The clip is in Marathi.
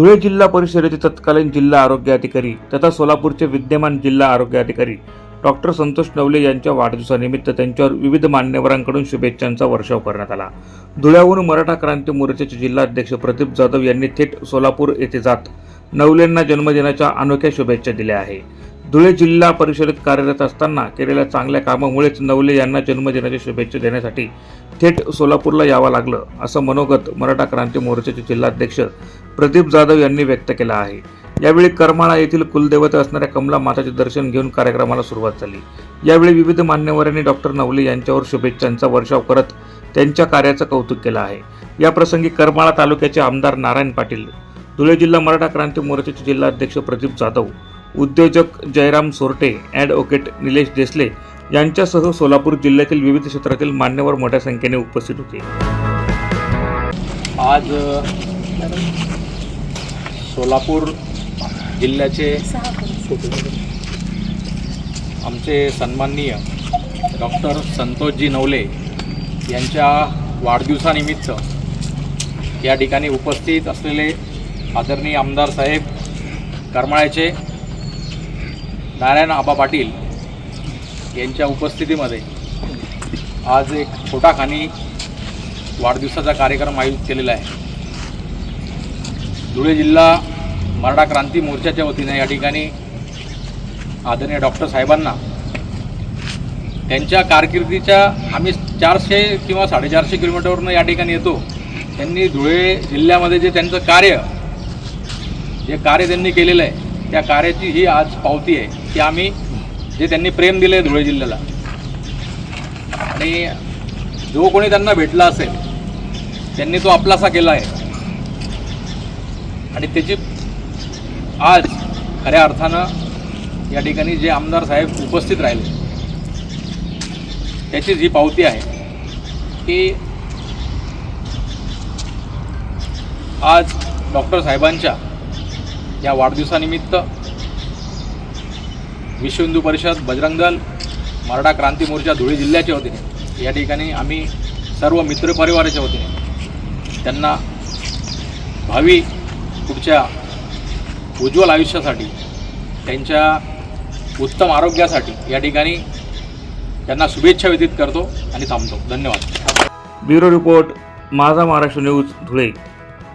धुळे जिल्हा परिषदेचे तत्कालीन जिल्हा आरोग्य अधिकारी तथा सोलापूरचे विद्यमान जिल्हा आरोग्य अधिकारी डॉक्टर संतोष नवले यांच्या वाढदिवसानिमित्त त्यांच्यावर विविध मान्यवरांकडून शुभेच्छांचा वर्षाव करण्यात आला. धुळ्याहून मराठा क्रांती मोर्चाचे जिल्हाध्यक्ष प्रदीप जाधव यांनी थेट सोलापूर येथे जात नवलेंना जन्मदिनाच्या अनोख्या शुभेच्छा दिल्या आहे. धुळे जिल्हा परिषदेत कार्यरत असताना केलेल्या चांगल्या कामामुळेच नवले यांना जन्मदिनाच्या शुभेच्छा देण्यासाठी थेट सोलापूरला यावं लागलं असं मनोगत मराठा क्रांती मोर्चाचे जिल्हाध्यक्ष प्रदीप जाधव यांनी व्यक्त केला आहे. यावेळी करमाळा येथील कुलदेवता असणाऱ्या कमला माताचे दर्शन घेऊन कार्यक्रमाला सुरुवात झाली. यावेळी विविध मान्यवरांनी डॉक्टर नवले यांच्यावर शुभेच्छांचा वर्षाव करत त्यांच्या कार्याचं कौतुक केलं आहे. या प्रसंगी करमाळा तालुक्याचे आमदार नारायण पाटील धुळे जिल्हा मराठा क्रांती मोर्चाचे जिल्हाध्यक्ष प्रदीप जाधव उद्योजक जयराम सोरटे ॲडव्होकेट निलेश देसले यांच्यासह सोलापूर जिल्ह्यातील विविध क्षेत्रातील मान्यवर मोठ्या संख्येने उपस्थित होते. आज सोलापूर जिल्ह्याचे आमचे सन्माननीय डॉक्टर संतोषजी नवले यांच्या वाढदिवसानिमित्त या ठिकाणी उपस्थित असलेले आदरणीय आमदार साहेब करमाळ्याचे नारायण आबा पाटील यांच्या उपस्थितीमध्ये आज एक छोटाखानी वाढदिवसाचा कार्यक्रम आयोजित केलेला आहे. धुळे जिल्हा मराठा क्रांती मोर्चाच्या वतीने या ठिकाणी आदरणीय डॉक्टर साहेबांना त्यांच्या कारकिर्दीच्या आम्ही चारशे किंवा साडेचारशे किलोमीटरवरनं या ठिकाणी येतो. त्यांनी धुळे जिल्ह्यामध्ये जे त्यांचं कार्य जे कार्य त्यांनी केलेलं आहे त्या कार्याची ही आज पावती आहे की आम्ही जे त्यांनी प्रेम दिलं आहे धुळे जिल्ह्याला. आणि जो कोणी त्यांना भेटला असेल त्यांनी तो आपलासा केला आहे. आणि त्याची आज खऱ्या अर्थानं या ठिकाणी जे आमदार साहेब उपस्थित राहिले त्याची जी पावती आहे की आज डॉक्टर साहेबांच्या या वाढदिवसानिमित्त विश्व हिंदू परिषद बजरंग दल मराठा क्रांती मोर्चा धुळे जिल्ह्याच्या वतीने या ठिकाणी आम्ही सर्व मित्रपरिवाराच्या वतीने त्यांना भावी पुढच्या उज्ज्वल आयुष्यासाठी त्यांच्या उत्तम आरोग्यासाठी या ठिकाणी त्यांना शुभेच्छा व्यतीत करतो आणि थांबतो. धन्यवाद. ब्युरो रिपोर्ट माझा महाराष्ट्र न्यूज धुळे.